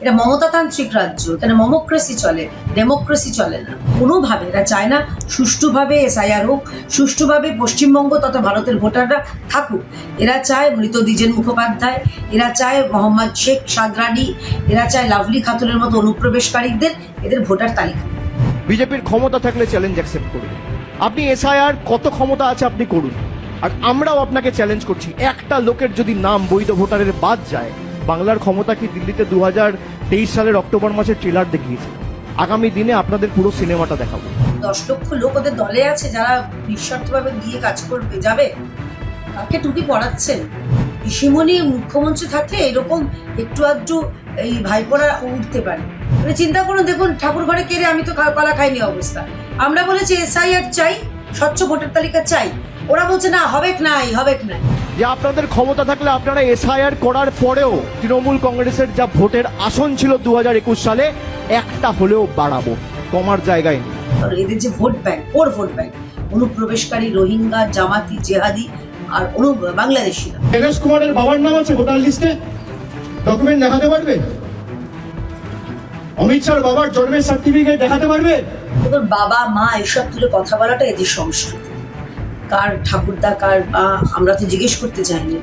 এটা মমতাতান্ত্রিক রাজ্য, এখানে মমোক্রেসি চলে, ডেমোক্রেসি চলে না। কোনোভাবে এরা চায় না, সুষ্ঠুভাবে এসআইআর হোক, সুষ্ঠুভাবে পশ্চিমবঙ্গ তথা ভারতের ভোটাররা থাকুক। এরা চায় মৃত দ্বিজেন মুখোপাধ্যায়, এরা চায় মোহাম্মদ শেখ সাদরানি, এরা চায় লাভলি খাতুনের মতো অনুপ্রবেশকারীদের, এদের ভোটার তালিকা। বিজেপির ক্ষমতা থাকলে চ্যালেঞ্জ অ্যাকসেপ্ট করবে আপনি এসআইআর কত ক্ষমতা আছে আপনি করুন। আর আমরাও আপনাকে চ্যালেঞ্জ করছি। একটা লোকের যদি নাম বৈধ ভোটারের বাদ যায় বাংলার ক্ষমতা কি দিল্লিতে দু সালের অক্টোবর মাসের ট্রেলার দেখিয়েছে? আগামী দিনে আপনাদের পুরো সিনেমাটা দেখাবো। দশ লক্ষ লোক ওদের দলে আছে, যারা নিঃস্বার্থভাবে গিয়ে কাজ করবে, যাবে? কাকে টুপি পড়াচ্ছেন ঋষিমণি মুখ্যমন্ত্রী থাকলে এরকম একটু আধটু এই ভাইপোরা উঠতে পারে। মানে চিন্তা করুন, দেখুন, ঠাকুর ঘরে কেড়ে আমি তো কলা খাইনি অবস্থা। আমরা বলেছি, এসআইআর চাই, স্বচ্ছ ভোটার তালিকা চাই। ওরা বলছে, না, হবেক নাই হবেক নাই। যে আপনাদের ক্ষমতা থাকলে আপনারা এসআইআর করার পরেও তৃণমূল কংগ্রেসের যা ভোটের আসন ছিল দু হাজার একুশ সালে একটা হলেও বাড়াবো। কমার জায়গায় নেই। এদের যে ভোট ব্যাংক ওর ভোট ব্যাংক অনুপ্রবেশকারী রোহিঙ্গা জামাতি জেহাদি আর অনু বাংলাদেশিরা দেবেশ কুমারের বাবার নাম আছে ভোটার লিস্টে। ডকুমেন্ট দেখাতে পারবে? অমিত শাহর বাবার জন্মের সার্টিফিকেট দেখাতে পারবে? দেখুন বাবা মা এসব তুলে কথা বলাটা এদের সংস্কৃতি। কার ঠাকুরদা কার বা আমরা তো জিজ্ঞেস করতে চাইনি।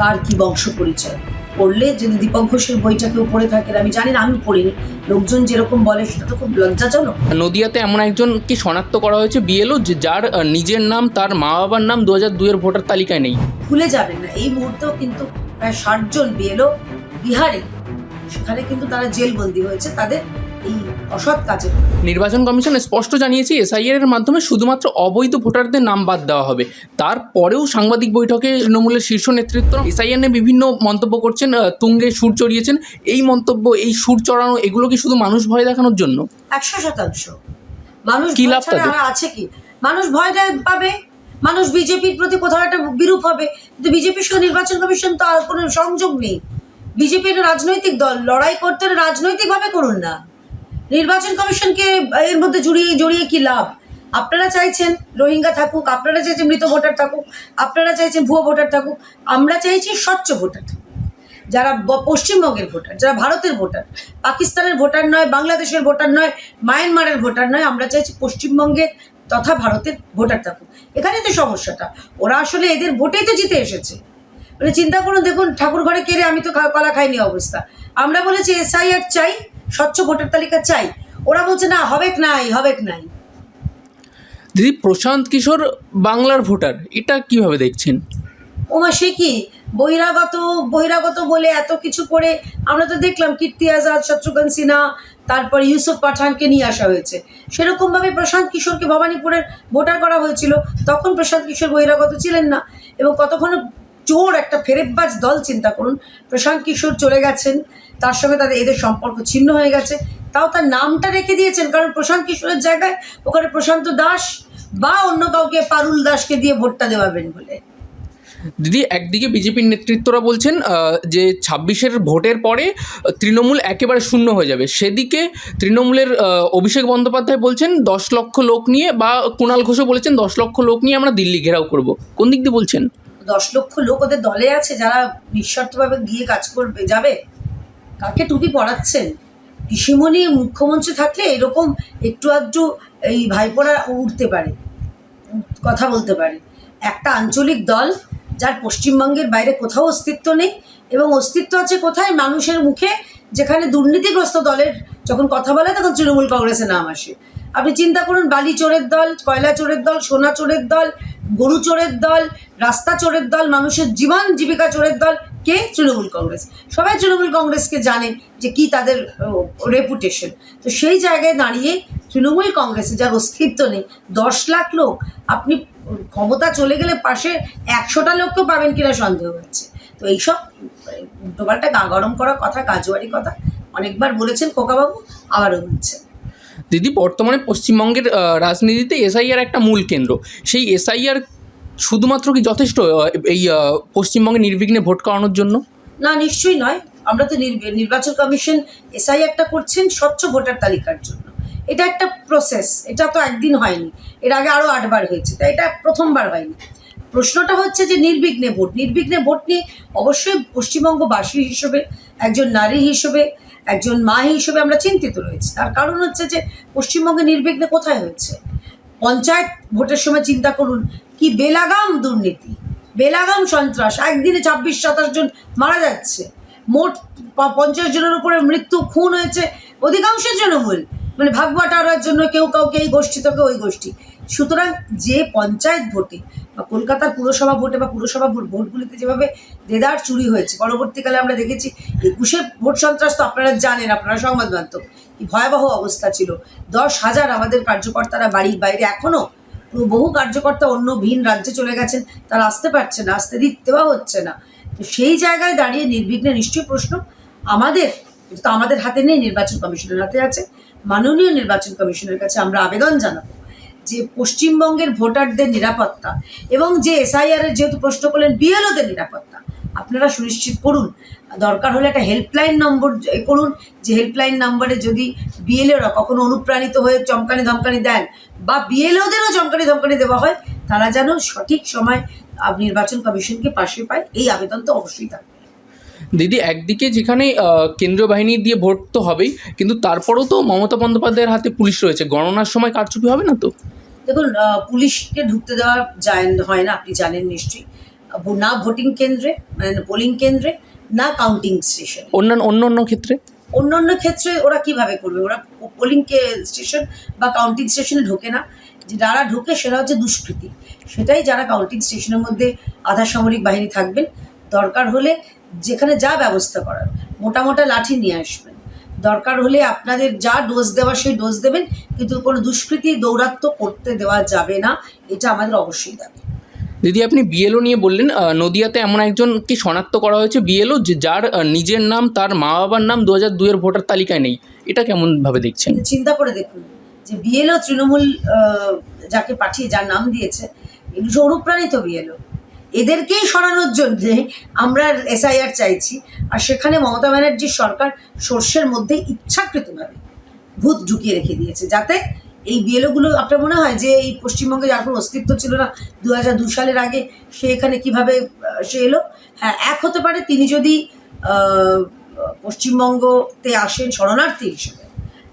কার কি বংশ পরিচয়? পড়লে যদি দীপক ঘোষের বইটা কেউ পড়ে থাকেন আমি জানি না আমি পড়িনি। লোকজন যেরকম বলে সেটা তো খুব লজ্জাজনক। নদিয়াতে এমন একজনকে শনাক্ত করা হয়েছে বিএলও যার নিজের নাম তার মা বাবার নাম দু হাজার দুইয়ের ভোটার তালিকায় নেই। ভুলে যাবেন না এই মুহূর্তেও কিন্তু প্রায় ষাট জন বিএলও বিহারে। সেখানে কিন্তু তারা জেলবন্দি হয়েছে তাদের অসৎ কাজে। নির্বাচন কমিশন স্পষ্ট জানিয়েছে এসআইআর এর মাধ্যমে শুধুমাত্র অবৈধ ভোটারদের নাম বাদ দেওয়া হবে। তারপরেও সাংবাদিক বৈঠকে তৃণমূলের শীর্ষ নেতৃত্ব এসআইআর নিয়ে বিভিন্ন মন্তব্য করছেন তুঙ্গে সুর চড়িয়েছেন। এই মন্তব্য এই সুর চড়ানো এগুলো কি শুধু মানুষ ভয় দেখানোর জন্য? একশো শতাংশ। মানুষ কি ভয় লাভ আছে কি? মানুষ ভয়টা পাবে। মানুষ বিজেপির প্রতি কোথাও একটা বিরূপ হবে। কিন্তু বিজেপির সঙ্গে নির্বাচন কমিশন তো আর কোনো সংযোগ নেই। বিজেপি একটা রাজনৈতিক দল লড়াই করতে রাজনৈতিকভাবে করুন না। নির্বাচন কমিশনকে এর মধ্যে জড়িয়ে জড়িয়ে কি লাভ? আপনারা চাইছেন রোহিঙ্গা থাকুক, আপনারা চাইছেন মৃত ভোটার থাকুক, আপনারা চাইছেন ভুয়ো ভোটার থাকুক, আমরা চাইছি স্বচ্ছ ভোটার যারা পশ্চিমবঙ্গের ভোটার, যারা ভারতের ভোটার, পাকিস্তানের ভোটার নয়, বাংলাদেশের ভোটার নয়, মায়ানমারের ভোটার নয়, আমরা চাইছি পশ্চিমবঙ্গের তথা ভারতের ভোটার থাকুক। এখানে তো সমস্যাটা, ওরা আসলে এদের ভোটেই তো জিতে এসেছে। মানে চিন্তা করুন, দেখুন ঠাকুর ঘরে কেড়ে আমি তো কলা খাইনি অবস্থা। আমরা বলেছি, এসআইআর চাই স্বচ্ছ ভোটার তালিকা চাই। ওরা বলছে না হবেক নাই হবেক নাই। দিদি প্রশান্ত কিশোর বাংলার ভোটার এটা কীভাবে দেখছেন? ওমা সে কি? বহিরাগত বহিরাগত বলে এত কিছু করে আমরা তো দেখলাম কীর্তি আজাদ শত্রুঘ্ন সিনহা তারপর ইউসুফ পাঠানকে নিয়ে আসা হয়েছে। সেরকমভাবে প্রশান্ত কিশোরকে ভবানীপুরের ভোটার করা হয়েছিল। তখন প্রশান্ত কিশোর বহিরাগত ছিলেন না। এবং কতক্ষণ চোর একটা ফেরেববাজ দল চিন্তা করুন। প্রশান্ত কিশোর চলে গেছেন, তার সঙ্গে তাদের এদের সম্পর্ক ছিন্ন হয়ে গেছে। তাও তার নামটা রেখে দিয়েছেন, কারণ প্রশান্ত কিশোরের জায়গায় ওখানে প্রশান্ত দাস বা অন্য কাউকে পারুল দাসকে দিয়ে ভোটটা দেওয়াবেন বলে। দিদি, একদিকে বিজেপির নেতৃত্বরা বলছেন যে ছাব্বিশের ভোটের পরে তৃণমূল একেবারে শূন্য হয়ে যাবে। সেদিকে তৃণমূলের অভিষেক বন্দ্যোপাধ্যায় বলছেন, দশ লক্ষ লোক নিয়ে বা কুণাল ঘোষও বলেছেন, দশ লক্ষ লোক নিয়ে আমরা দিল্লি ঘেরাও করব। কোন দিক দিয়ে বলছেন? দশ লক্ষ লোক ওদের দলে আছে যারা নিঃস্বার্থভাবে গিয়ে কাজ করবে, যাবে? কাকে টুপি পড়াচ্ছেন ঋষিমণি মুখ্যমন্ত্রী থাকলে এরকম একটু আধটু এই ভাইপোরা উঠতে পারে, কথা বলতে পারে। একটা আঞ্চলিক দল যার পশ্চিমবঙ্গের বাইরে কোথাও অস্তিত্ব নেই এবং অস্তিত্ব আছে কোথায়? মানুষের মুখে যেখানে দুর্নীতিগ্রস্ত দলের যখন কথা বলে তখন তৃণমূল কংগ্রেসের নাম আসে। আপনি চিন্তা করুন, বালি চোরের দল, কয়লা চোরের দল, সোনা চোরের দল গরু চোরের দল, রাস্তা চোরের দল, মানুষের জীবন জীবিকা চোরের দল, কে? তৃণমূল কংগ্রেস। সবাই তৃণমূল কংগ্রেসকে জানেন যে কি তাদের রেপুটেশন তো সেই জায়গায় দাঁড়িয়ে তৃণমূল কংগ্রেসে যার অস্তিত্ব নেই, দশ লাখ লোক, আপনি ক্ষমতা চলে গেলে পাশে একশোটা লোককেও পাবেন কিনা সন্দেহ হচ্ছে। তো এইসব উল্টোপাল্টা গা গরম করা কথা কাজুয়ারি কথা, অনেকবার বলেছেন খোকাবাবু, আবারও বলছেন। দিদি বর্তমানে পশ্চিমবঙ্গের রাজনীতিতে এসআইআর একটা মূল কেন্দ্র, সেই এসআইআর শুধুমাত্র কি যথেষ্ট এই পশ্চিমবঙ্গে নির্বিঘ্নে ভোট করানোর জন্য? না, নিশ্চয়ই নয়। আমরা তো নির্ব- নির্বাচন কমিশন এসআই একটা করছেন স্বচ্ছ ভোটার তালিকার জন্য। এটা একটা প্রসেস এটা তো একদিন হয়নি। এর আগে আরও আটবার হয়েছে তাই এটা প্রথমবার হয়নি। প্রশ্নটা হচ্ছে যে নির্বিঘ্নে ভোট নির্বিঘ্নে ভোট নিয়ে অবশ্যই পশ্চিমবঙ্গবাসী হিসেবে, একজন নারী হিসেবে একজন মা হিসেবে আমরা চিন্তিত রয়েছি। তার কারণ হচ্ছে যে, পশ্চিমবঙ্গে নির্বিঘ্নে কোথায় হয়েছে? পঞ্চায়েত ভোটের সময় চিন্তা করুন, কি বেলাগাম দুর্নীতি, বেলাগাম সন্ত্রাস, একদিনে ছাব্বিশ, সাতাশ জন মারা যাচ্ছে। মোট পঞ্চাশ জনের উপরে মৃত্যু খুন হয়েছে অধিকাংশ তৃণমূল। মানে ভাগবাটার জন্য কেউ কাউকে এই গোষ্ঠী থেকে ওই গোষ্ঠী। সুতরাং যে পঞ্চায়েত ভোটে কলকাতার পুরসভা ভোটে বা পুরসভা ভোট- ভোটগুলিতে যেভাবে দেদার চুরি হয়েছে, পরবর্তীকালে আমরা দেখেছি একুশে ভোট সন্ত্রাস তো আপনারা জানেন, আপনারা সংবাদ মাধ্যম, কি ভয়াবহ অবস্থা ছিল। দশ হাজার আমাদের কার্যকর্তারা বাড়ির বাইরে এখনও বহু কার্যকর্তা অন্য ভিন রাজ্যে চলে গেছেন, তারা আসতে পারছে না, আসতে দেওয়া হচ্ছে না। তো সেই জায়গায় দাঁড়িয়ে নির্বিঘ্নে নিশ্চয়ই প্রশ্ন, আমাদের তো আমাদের হাতে নেই, নির্বাচন কমিশনের হাতে আছে, মাননীয় নির্বাচন কমিশনের কাছে আমরা আবেদন জানাব। যে পশ্চিমবঙ্গের ভোটারদের নিরাপত্তা এবং যে এসআইআর এর যেহেতু প্রশ্ন করলেন, বিএলওদের নিরাপত্তা। আপনারা সুনিশ্চিত করুন, দরকার হলে একটা হেল্পলাইন নম্বর করুন, যে হেল্পলাইন নম্বরে যদি বিএলওরা কখনো অনুপ্রাণিত হয়ে চমকানি ধমকানি দেন বা বিএলওদেরও চমকানি ধমকানি দেওয়া হয়, তারা যেন সঠিক সময় নির্বাচন কমিশনকে পাশে পায়, এই আবেদন তো অবশ্যই থাকবে। দিদি একদিকে যেখানে কেন্দ্রীয় বাহিনী দিয়ে ভোট তো হবেই কিন্তু তারপরেও তো মমতা বন্দ্যোপাধ্যায়ের হাতে পুলিশ রয়েছে। গণনার সময় কারচুপি হবে না তো? দেখুন পুলিশকে ঢুকতে দেওয়া যায় হয় না আপনি জানেন নিশ্চয়ই। না ভোটিং কেন্দ্রে মানে পোলিং কেন্দ্রে না কাউন্টিং স্টেশন। অন্যান্য অন্য অন্য ক্ষেত্রে? অন্য অন্য ক্ষেত্রে ওরা কীভাবে করবে? ওরা পোলিং স্টেশন বা কাউন্টিং স্টেশনে ঢোকে না। যে যারা ঢোকে সেটা হচ্ছে দুষ্কৃতী। সেটাই যারা কাউন্টিং স্টেশনের মধ্যে আধা সামরিক বাহিনী থাকবেন দরকার হলে যেখানে যা ব্যবস্থা করার মোটা মোটা লাঠি নিয়ে আসবেন। দরকার হলে আপনাদের যা ডোজ দেওয়া সেই ডোজ দেবেন কিন্তু কোনো দুষ্কৃতী দৌরাত্ম্য করতে দেওয়া যাবে না এটা আমাদের অবশ্যই দাবি। দিদি আপনি বিএলও নিয়ে বললেন নদিয়াতে এমন একজনকে শনাক্ত করা হয়েছে বিএলও যে যার নিজের নাম তার মা বাবার নাম দু হাজার দুইয়ের ভোটার তালিকায় নেই। এটা কেমনভাবে দেখছেন? চিন্তা করে দেখুন যে বিএলও তৃণমূল যাকে পাঠিয়ে যার নাম দিয়েছে এগুলো অনুপ্রাণিত বিএলও এদেরকেই সরানোর জন্যে আমরা এসআইআর চাইছি। আর সেখানে মমতা ব্যানার্জির সরকার সর্ষের মধ্যে ইচ্ছাকৃতভাবে ভূত ঢুকিয়ে রেখে দিয়েছে। যাতে এই বিএলওগুলো, আপনার মনে হয় যে এই পশ্চিমবঙ্গে যার কোনো অস্তিত্ব ছিল না দু হাজার দু সালের আগে সে এখানে কীভাবে সে এলো? হ্যাঁ এক হতে পারে তিনি যদি পশ্চিমবঙ্গতে আসেন শরণার্থী হিসেবে,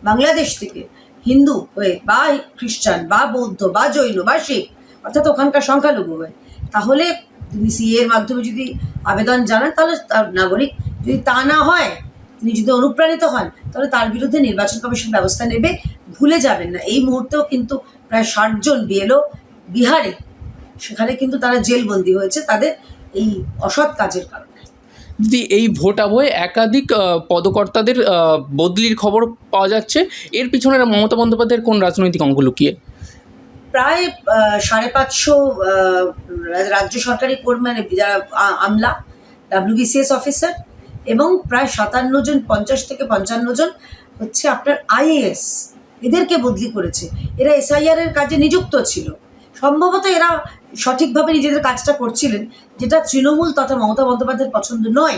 বাংলাদেশ থেকে হিন্দু হয়ে বা খ্রিস্টান বা বৌদ্ধ বা জৈন বা শিখ, অর্থাৎ ওখানকার সংখ্যালঘু হয়ে, তাহলে তিনি সিএ এর মাধ্যমে যদি আবেদন জানান, তাহলে তার নাগরিক যদি তা না হয়, তিনি যদি অনুপ্রাণিত হন, তাহলে তার বিরুদ্ধে নির্বাচন কমিশন ব্যবস্থা নেবে, ভুলে যাবেন না। এই মুহূর্তেও কিন্তু প্রায় ষাটজন বিএলও বিহারে, সেখানে কিন্তু তারা জেলবন্দি হয়েছে তাদের এই অসৎ কাজের কারণে। দিদি এই ভোট আবহে একাধিক পদকর্তাদের বদলির খবর পাওয়া যাচ্ছে। এর পিছনে মমতা বন্দ্যোপাধ্যায়ের কোন রাজনৈতিক অঙ্ক লুকিয়ে? প্রায় সাড়ে পাঁচশো রাজ্য সরকারি কর্মী মানে যারা আমলা ডাব্লিউবিসিএস অফিসার এবং প্রায় সাতান্ন জন, পঞ্চাশ থেকে পঞ্চান্ন জন হচ্ছে আপনার আইএএস এদেরকে বদলি করেছে। এরা এসআইআর এর কাজে নিযুক্ত ছিল। সম্ভবত এরা সঠিকভাবে নিজেদের কাজটা করছিলেন, যেটা তৃণমূল তথা মমতা বন্দ্যোপাধ্যায়ের পছন্দ নয়,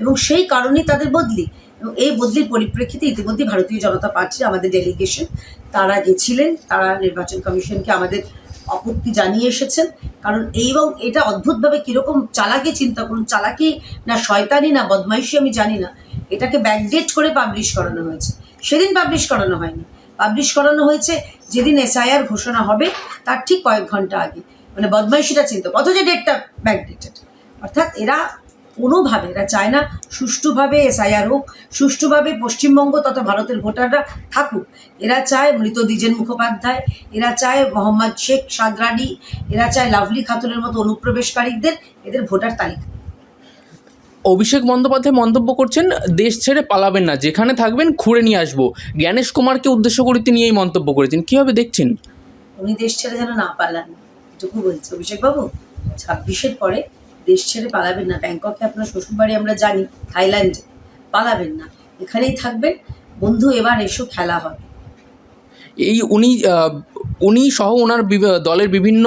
এবং সেই কারণেই তাদের বদলি। এবং এই বদলির পরিপ্রেক্ষিতে ইতিমধ্যে ভারতীয় জনতা পার্টির আমাদের ডেলিগেশন তারা গেছিলেন, তারা নির্বাচন কমিশনকে আমাদের আপত্তি জানিয়ে এসেছেন। কারণ এই এবং এটা অদ্ভুতভাবে কীরকম চালাকি চিন্তা করুন, চালাকি না শয়তানি না বদমাইশি আমি জানি না। এটাকে ব্যাকডেট করে পাবলিশ করানো হয়েছে। সেদিন পাবলিশ করানো হয়নি। পাবলিশ করানো হয়েছে যেদিন এসআইআর ঘোষণা হবে, তার ঠিক কয়েক ঘণ্টা আগে। মানে বদমাইশিটা চিন্তা, অথচ ডেটটা ব্যাকডেটেড অর্থাৎ এরা কোনোভাবে এরা চায় না সুষ্ঠুভাবে এসআইআর হোক সুষ্ঠুভাবে পশ্চিমবঙ্গ তথা ভারতের ভোটাররা থাকুক। এরা চায় মৃত দ্বিজেন মুখোপাধ্যায় এরা চায় মোহাম্মদ শেখ সাদরানি এরা চায় লাভলি খাতুনের মতো অনুপ্রবেশকারীদের এদের ভোটার তালিকা। অভিষেক বন্দ্যোপাধ্যায় মন্তব্য করছেন দেশ ছেড়ে পালাবেন না যেখানে থাকবেন খুঁড়ে নিয়ে আসব। জ্ঞানেশ কুমারকে উদ্দেশ্য করে তিনি এই মন্তব্য করেছেন। কীভাবে দেখছেন? উনি দেশ ছেড়ে যেন না পালান এটুকু বলছে। অভিষেকবাবু ছাব্বিশের পরে দেশ ছেড়ে পালাবেন না। ব্যাংককে আপনার শ্বশুরবাড়ি আমরা জানি থাইল্যান্ডে। পালাবেন না। এখানেই থাকবেন। বন্ধু এবার এসো খেলা হবে। এই উনি উনি সহ ওনার দলের বিভিন্ন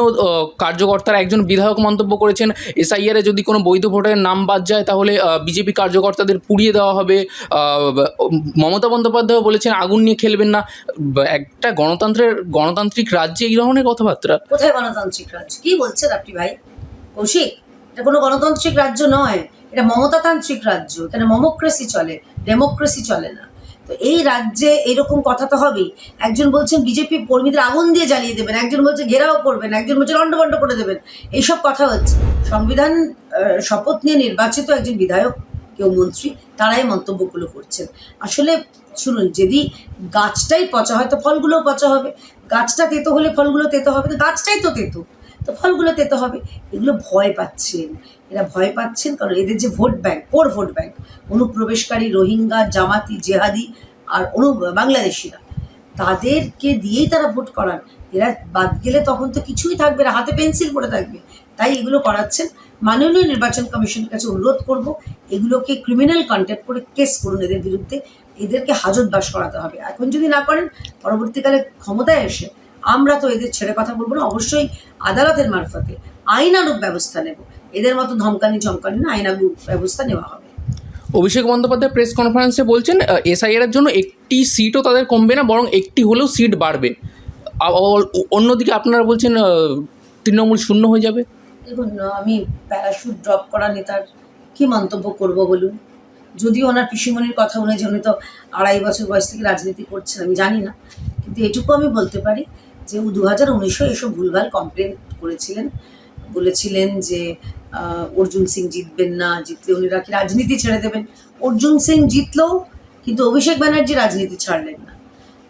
কার্যকর্তারা একজন বিধায়ক মন্তব্য করেছেন। এসআইআরে যদি কোনো বৈধ ভোটারের নাম বাদ যায় তাহলে বিজেপি কার্যকর্তাদের পুড়িয়ে দেওয়া হবে। মমতা বন্দ্যোপাধ্যায় বলেছেন আগুন নিয়ে খেলবেন না। একটা গণতন্ত্রের গণতান্ত্রিক রাজ্যে এই ধরনের কথাবার্তা। কোথায় গণতান্ত্রিক রাজ্য? কি বলছেন আপনি ভাই? কৌশিক? এটা কোনো গণতান্ত্রিক রাজ্য নয়, এটা মমতাতান্ত্রিক রাজ্য। এখানে মমোক্রেসি চলে, ডেমোক্রেসি চলে না। তো এই রাজ্যে এরকম কথা তো হবেই। একজন বলছেন বিজেপি কর্মীদের আগুন দিয়ে জ্বালিয়ে দেবেন, একজন বলছে ঘেরাও করবেন, একজন বলছে লন্ডভন্ড করে দেবেন, এইসব কথা হচ্ছে। সংবিধান শপথ নিয়ে নির্বাচিত একজন বিধায়ক, কেউ মন্ত্রী, তারাই মন্তব্যগুলো করছেন। আসলে শুনুন, যদি গাছটাই পচা হয়, তো ফলগুলোও পচা হবে। গাছটা তেতো হলে ফলগুলো তেতো হবে, তো গাছটাই তো তেতো। তো ফলগুলো তেতো হবে। এগুলো ভয় পাচ্ছেন। এরা ভয় পাচ্ছেন কারণ এদের যে vote bank core vote bank, অনুপ্রবেশকারী, রোহিঙ্গা, জামাতি, জেহাদি আর অনু, বাংলাদেশিরা, তাদেরকে দিয়েই তারা ভোট করান। এরা বাদ গেলে তখন তো কিছুই থাকবে না, হাতে পেন্সিল পড়ে থাকবে। তাই এগুলো করাচ্ছেন। মাননীয় নির্বাচন কমিশনের কাছে অনুরোধ করব, এগুলোকে ক্রিমিনাল কন্ট্যাক্ট করে কেস করুন এদের বিরুদ্ধে। এদেরকে হাজতবাস করাতে হবে। এখন যদি না করেন, পরবর্তীকালে ক্ষমতায় এসে আমরা তো এদের ছেড়ে কথা বলব না অবশ্যই আদালতের মারফতে আইনানুগ ব্যবস্থা নেব। এদের মতো ধমকানি চমকানি না আইনানুগ ব্যবস্থা নেওয়া হবে। অভিষেক বন্দ্যোপাধ্যায় প্রেস কনফারেন্সে বলছেন এসআইআর এর জন্য একটি সিটও তাদের কমবে না বরং একটি হলেও সিট বাড়বে। অন্যদিকে আপনারা বলছেন তৃণমূল শূন্য হয়ে যাবে। দেখুন আমি প্যারাশুট ড্রপ করা নেতার কি মন্তব্য করব বলুন? যদিও ওনার পিসিমণির কথা উনি তো আড়াই বছর বয়স থেকে রাজনীতি করছেন আমি জানি না। কিন্তু এটুকু আমি বলতে পারি যে দু হাজার উনিশে এসব ভুলভাল কমপ্লেন করেছিলেন। বলেছিলেন যে অর্জুন সিং জিতবেন না জিতলে উনি নাকি রাজনীতি ছেড়ে দেবেন? অর্জুন সিং জিতলেও কিন্তু অভিষেক ব্যানার্জি রাজনীতি ছাড়লেন না।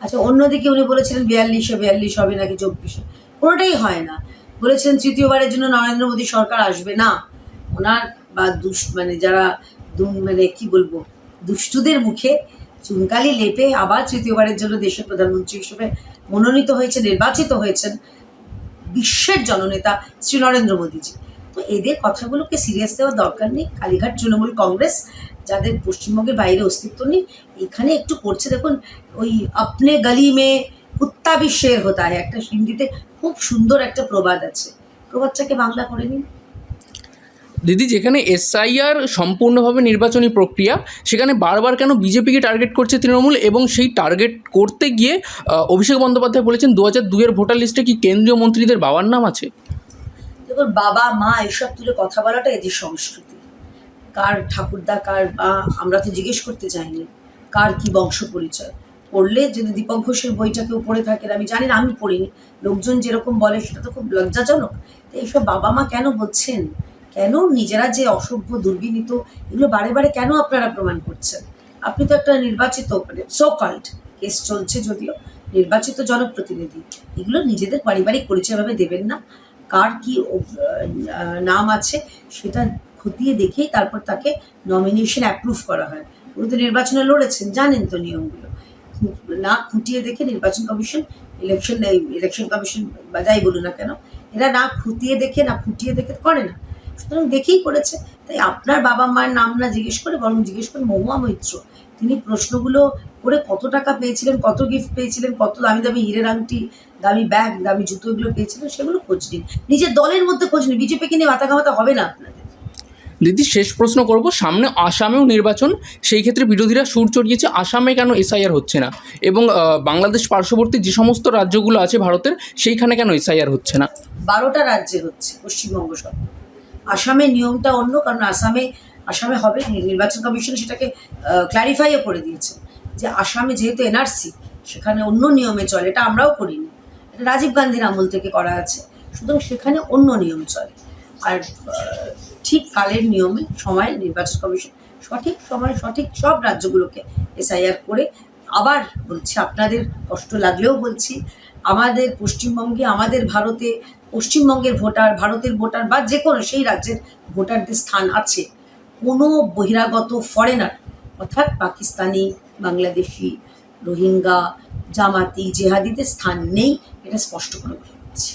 আচ্ছা অন্যদিকে উনি বলেছিলেন বিয়াল্লিশে বিয়াল্লিশ হবে নাকি চব্বিশে। কোনোটাই হয় না। বলেছিলেন তৃতীয়বারের জন্য নরেন্দ্র মোদী সরকার আসবে না। ওনার বা দুষ মানে যারা মানে কি বলব, দুষ্টুদের মুখে চুনকালি লেপে আবার তৃতীয়বারের জন্য দেশের প্রধানমন্ত্রী হিসেবে মনোনীত হয়েছে নির্বাচিত হয়েছেন বিশ্বের জননেতা শ্রী নরেন্দ্র মোদীজি। তো এদের কথাগুলোকে সিরিয়াস দেওয়ার দরকার নেই। কালীঘাট তৃণমূল কংগ্রেস, যাদের পশ্চিমবঙ্গের বাইরে অস্তিত্ব নেই এখানে একটু করছে। দেখুন, ওই আপনে গলি মে কুত্তা भी শের হতা হয় একটা হিন্দিতে খুব সুন্দর একটা প্রবাদ আছে। প্রবাদটাকে বাংলা করে নিন। দিদি, যেখানে এসআইআর সম্পূর্ণভাবে নির্বাচনী প্রক্রিয়া, সেখানে বারবার কেন বিজেপিকে টার্গেট করছে তৃণমূল এবং সেই টার্গেট করতে গিয়ে অভিষেক বন্দ্যোপাধ্যায় বলেছেন দু হাজার দুইয়ের ভোটার লিস্টে কি কেন্দ্রীয় মন্ত্রীদের বাবার নাম আছে? দেখুন, বাবা, মা, এসব তুলে কথা বলাটা এদের সংস্কৃতি। কার ঠাকুরদা, কার মা, আমরা তো জিজ্ঞেস করতে চাইনি। কার কি বংশ পরিচয় পড়লে যদি দীপক ঘোষের বইটা কেউ পড়ে থাকেন, আমি জানি না, আমি পড়িনি। লোকজন যেরকম বলে, সেটা তো খুব লজ্জাজনক। এইসব বাবা মা কেন বলছেন? কেন নিজেরা যে অসভ্য, দুর্বিনীত, এগুলো বারে বারে কেন আপনারা প্রমাণ করছেন? আপনি তো একটা নির্বাচিত মানে সো কল্ড কেস চলছে যদিও, নির্বাচিত জনপ্রতিনিধি। এগুলো নিজেদের পারিবারিক পরিচয়ভাবে দেবেন না। কার কি নাম আছে, সেটা খতিয়ে দেখেই তারপর তাকে নমিনেশন অ্যাপ্রুভ করা হয়। উনি তো নির্বাচনে লড়েছেন, জানেন তো নিয়মগুলো। না খুঁটিয়ে দেখে নির্বাচন কমিশন ইলেকশন ইলেকশন কমিশন বা যাই বলুন না কেন, এরা না খুঁটিয়ে দেখে, না খুঁটিয়ে দেখে করে না। সুতরাং দেখেই করেছে। তাই আপনার বাবা মায়ের নাম না জিজ্ঞেস করে বরং জিজ্ঞেস করে মহুয়া মৈত্র। তিনি প্রশ্নগুলো করে কত টাকা পেয়েছিলেন কত গিফট পেয়েছিলেন কত দামি দামি হিরের আংটি দামি ব্যাগ দামি জুতো এগুলো পেয়েছিলেন সেগুলো খোঁজ নিন। নিজের দলের মধ্যে খোঁজ নিন। বিজেপিকে নিয়ে মাথা ঘামাতে হবে না আপনাদের? দিদি শেষ প্রশ্ন করব। সামনে আসামেও নির্বাচন সেই ক্ষেত্রে বিরোধীরা সুর চড়িয়েছে আসামে কেন এসআইআর হচ্ছে না? এবং বাংলাদেশ পার্শ্ববর্তী যে সমস্ত রাজ্যগুলো আছে ভারতের সেইখানে কেন এসআইআর হচ্ছে না? বারোটা রাজ্যে হচ্ছে পশ্চিমবঙ্গ সহ আসামের নিয়মটা অন্য, কারণ আসামে আসামে হবে, নির্বাচন কমিশন সেটাকে ক্লারিফাইও করে দিয়েছে যে আসামে যেহেতু এনআরসি, সেখানে অন্য নিয়মে চলে, এটা আমরাও করিনি। এটা রাজীব গান্ধীর আমল থেকে করা আছে, সুতরাং সেখানে অন্য নিয়ম চলে। আর ঠিক কালের নিয়মে, সময় নির্বাচন কমিশন সঠিক সময় সঠিক সব রাজ্যগুলোকে এসআইআর করে আবার বলছি, আপনাদের কষ্ট লাগলেও বলছি, আমাদের পশ্চিমবঙ্গে, আমাদের ভারতে পশ্চিমবঙ্গের ভোটার, ভারতের ভোটার বা যে কোনো সেই রাজ্যের ভোটারদের স্থান আছে। কোনো বহিরাগত ফরেনার অর্থাৎ পাকিস্তানি, বাংলাদেশি, রোহিঙ্গা, জামাতি, জেহাদিদের স্থান নেই, এটা স্পষ্ট করে বলে দিচ্ছি